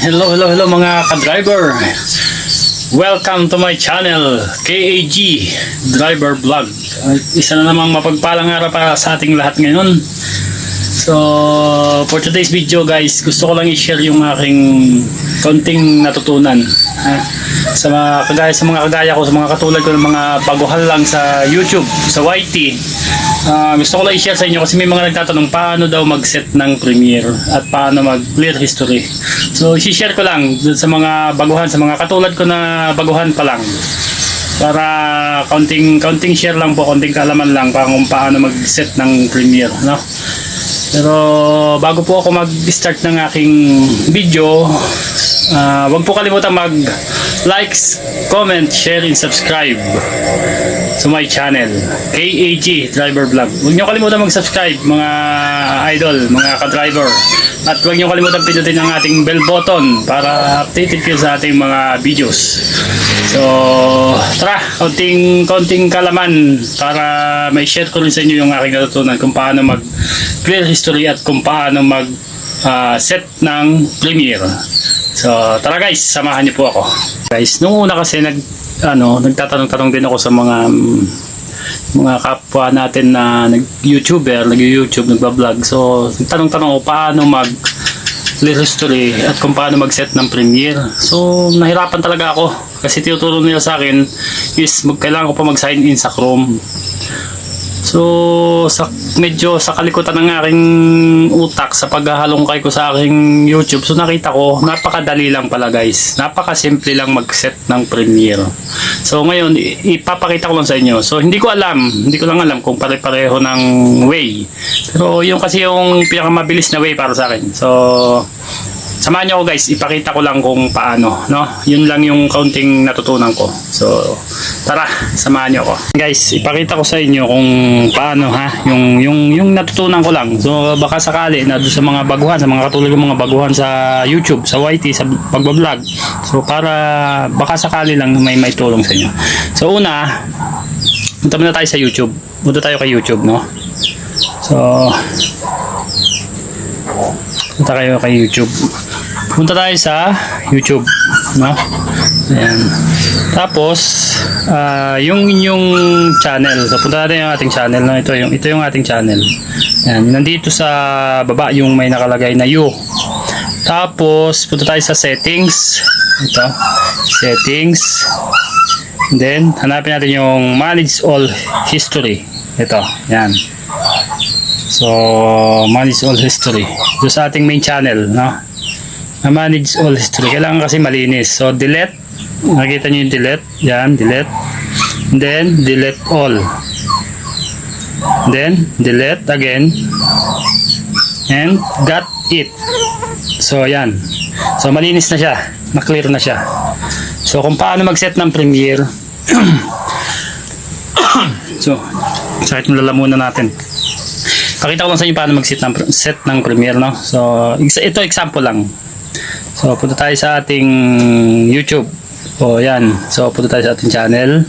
Hello, hello, hello mga ka-driver. Welcome to my channel, KAG Driver Vlog. Isa na namang mapagpalang araw para sa ating lahat ngayon. So, for today's video guys, gusto ko lang i-share yung aking konting natutunan. Ha? Sa mga kagaya sa mga kagaya ko, sa mga katulad ko ng mga baguhan lang sa YouTube, sa YT. Ah, gusto ko lang i-share sa inyo kasi may mga nagtatanong paano daw mag-set ng Premiere at paano mag-clear history. So, i-share ko lang sa mga baguhan, sa mga katulad ko na baguhan pa lang para counting counting share lang po, counting kaalaman lang kung paano mag-set ng Premiere, no? Pero bago po ako mag-start ng aking video, ah, wag po kalimutan mag likes, comment, share, and subscribe sa my channel, KAG Driver Vlog. Huwag niyo kalimutan mag-subscribe mga idol, mga ka-driver. At huwag niyo kalimutan pindutin ang ating bell button para updated kayo sa ating mga videos. So, tara, konting, konting kalaman para may share ko rin sa inyo yung aking natutunan kung paano mag clear history at kung paano mag ah, set ng Premiere. So, tara guys, samahan niyo po ako. Guys, nung una kasi nag ano, nagtatanong-tanong din ako sa mga mm, mga kapwa natin na nag-YouTuber, nag-YouTube, nagba-vlog. So, nagtanong-tanong ako paano mag history at kung paano mag-set ng Premiere. So, nahirapan talaga ako kasi tinuturo nila sa akin is mag, kailangan ko pa mag-sign in sa Chrome. So, sa, medyo sa kalikutan ng aking utak sa paghahalongkay ko sa aking YouTube, so nakita ko, napakadali lang pala guys. Napakasimple lang mag-set ng Premiere. So, ngayon, ipapakita ko lang sa inyo. So, hindi ko alam, hindi ko lang alam kung pare-pareho ng way. Pero, yung kasi yung pinakamabilis na way para sa akin. So, Samahan niyo ako guys, ipakita ko lang kung paano, no? Yun lang yung counting natutunan ko. So, tara, samahan niyo ako. Guys, ipakita ko sa inyo kung paano ha, yung yung yung natutunan ko lang. So, baka sakali na sa mga baguhan, sa mga katulad ng mga baguhan sa YouTube, sa YT, sa pagbablog. So, para baka sakali lang may may tulong sa inyo. So, una, punta muna tayo sa YouTube. Punta tayo kay YouTube, no? So, punta kayo kay YouTube. Punta tayo sa YouTube, no? Ayan. Tapos, ah, yung inyong channel. So, punta natin yung ating channel, no? Ito yung, ito yung ating channel. Ayan. Nandito sa baba yung may nakalagay na you. Tapos, punta tayo sa settings. Ito. Settings. Then, hanapin natin yung manage all history. Ito. Yan. So, manage all history. Doon sa ating main channel, no? Na manage all history. Kailangan kasi malinis. So, delete. Nakita niyo yung delete. Yan, delete. Then, delete all. Then, delete again. And, got it. So, yan. So, malinis na siya. Na-clear na siya. So, kung paano mag-set ng Premiere. so, sakit ng lalamunan natin. Pakita ko lang sa inyo paano mag-set ng, set ng Premiere, no? So, ito example lang. So, punta tayo sa ating YouTube. O, yan. So, punta tayo sa ating channel.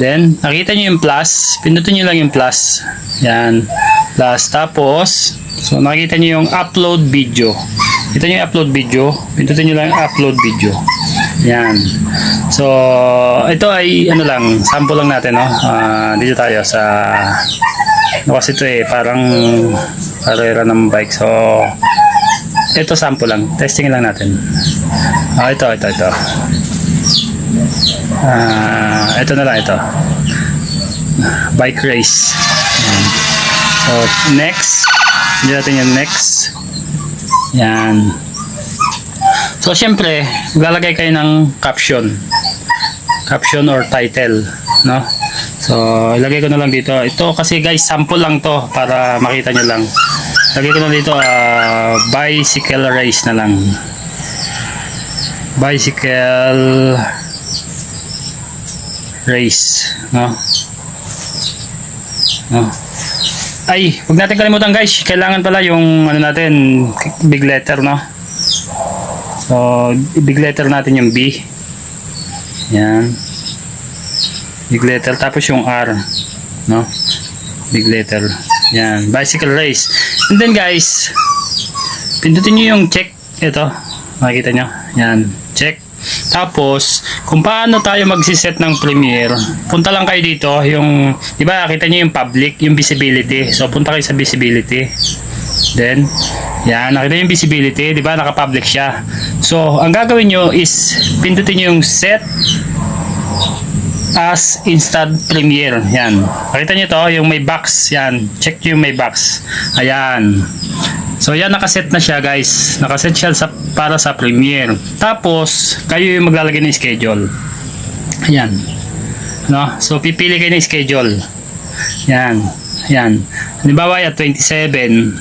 Then, nakita nyo yung plus. Pindutin nyo lang yung plus. Yan. Plus. Tapos, so, nakita nyo yung upload video. Kita nyo yung upload video. Pindutin nyo lang yung upload video. Yan. So, ito ay, ano lang, sample lang natin, no? Ah, dito tayo sa No, kasi ito eh, parang karera ng bike. So, ito sample lang. Testing lang natin. Ah, ito, ito, ito. Ah, ito na lang ito. Bike race. So, next. Hindi natin yung next. Yan. So, syempre, maglalagay kayo ng caption. Caption or title. No? So, ilagay ko na lang dito. Ito kasi guys, sample lang to para makita nyo lang. Lagay ko na dito, ah, bicycle race na lang. Bicycle race. No? No? Ay, huwag natin kalimutan guys. Kailangan pala yung ano natin, big letter, no? So, big letter natin yung B. Yan big letter tapos yung R no big letter yan bicycle race and then guys pindutin nyo yung check ito Makikita nyo? Yan. Check. Tapos, kung paano tayo magsiset ng Premiere, punta lang kayo dito, yung, di ba, kita nyo yung public, yung visibility. So, punta kayo sa visibility. Then, yan, nakita yung visibility, di ba, naka-public siya. So, ang gagawin nyo is, pindutin nyo yung set as instant premiere. Yan. Nakita nyo to, yung may box. Yan. Check yung may box. Ayan. So, yan, nakaset na siya, guys. Nakaset siya sa, para sa premiere. Tapos, kayo yung maglalagay ng schedule. Ayan. No? So, pipili kayo ng schedule. Yan. Yan. Halimbawa, at 27.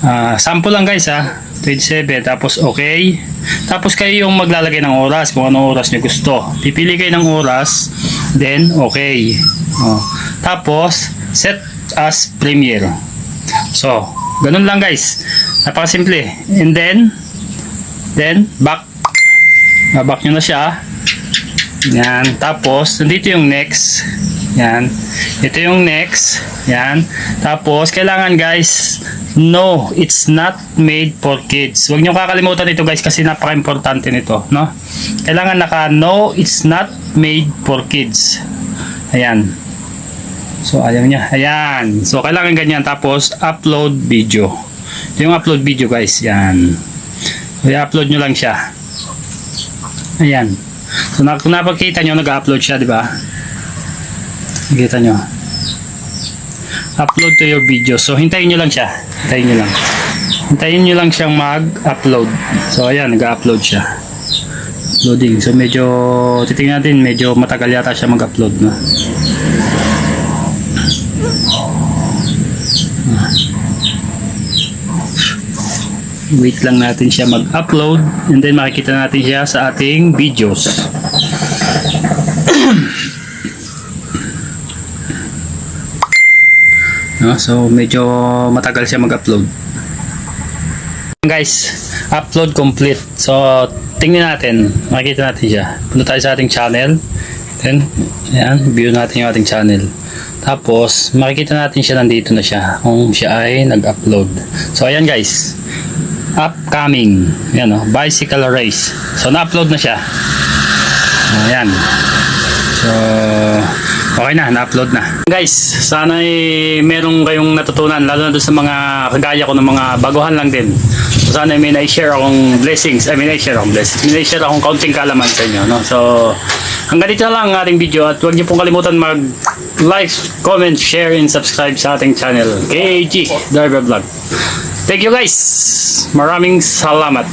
Ah, sample lang, guys, ha. 27. Tapos, okay. Tapos, kayo yung maglalagay ng oras kung anong oras nyo gusto. Pipili kayo ng oras. Then, okay. Oh. Tapos, set as premiere. So, ganun lang guys. Napakasimple. And then, then, back. Ah, back nyo na siya. Yan. Tapos, nandito yung next. Yan. Ito yung next. Yan. Tapos, kailangan guys, no, it's not made for kids. Huwag nyo kakalimutan ito guys kasi napaka-importante nito. No? Kailangan naka, no, it's not made for kids. Ayan. So, ayaw niya. Ayan. So, kailangan ganyan. Tapos, upload video. Ito yung upload video, guys. Yan. So, i-upload nyo lang siya. Ayan. So, kung napagkita nyo, nag-upload siya, di ba? Nakita nyo. Upload to your video. So, hintayin nyo lang siya. Hintayin nyo lang. Hintayin nyo lang siyang mag-upload. So, ayan. Nag-upload siya. Loading. So, medyo, titingnan natin, medyo matagal yata siya mag-upload, no? wait lang natin siya mag-upload and then makikita natin siya sa ating videos no? so medyo matagal siya mag-upload. Guys upload complete. So tingnan natin. Makikita natin siya. Punta tayo sa ating channel. Then ayan view natin yung ating channel. Tapos makikita natin siya nandito na siya. Kung siya ay nag-upload. So ayan guys. Upcoming. Yan oh, bicycle race. So na-upload na siya. Ayan. So okay na na-upload na guys sana ay meron kayong natutunan lalo na doon sa mga kagaya ko ng mga baguhan lang din so sana may na-share akong blessings I mean na-share akong blessings may na-share akong kaunting kalaman sa inyo no? so hanggang dito na lang ang ating video at huwag niyo pong kalimutan mag like, comment, share, and subscribe sa ating channel KAG Driver Vlog Thank you guys. Maraming salamat.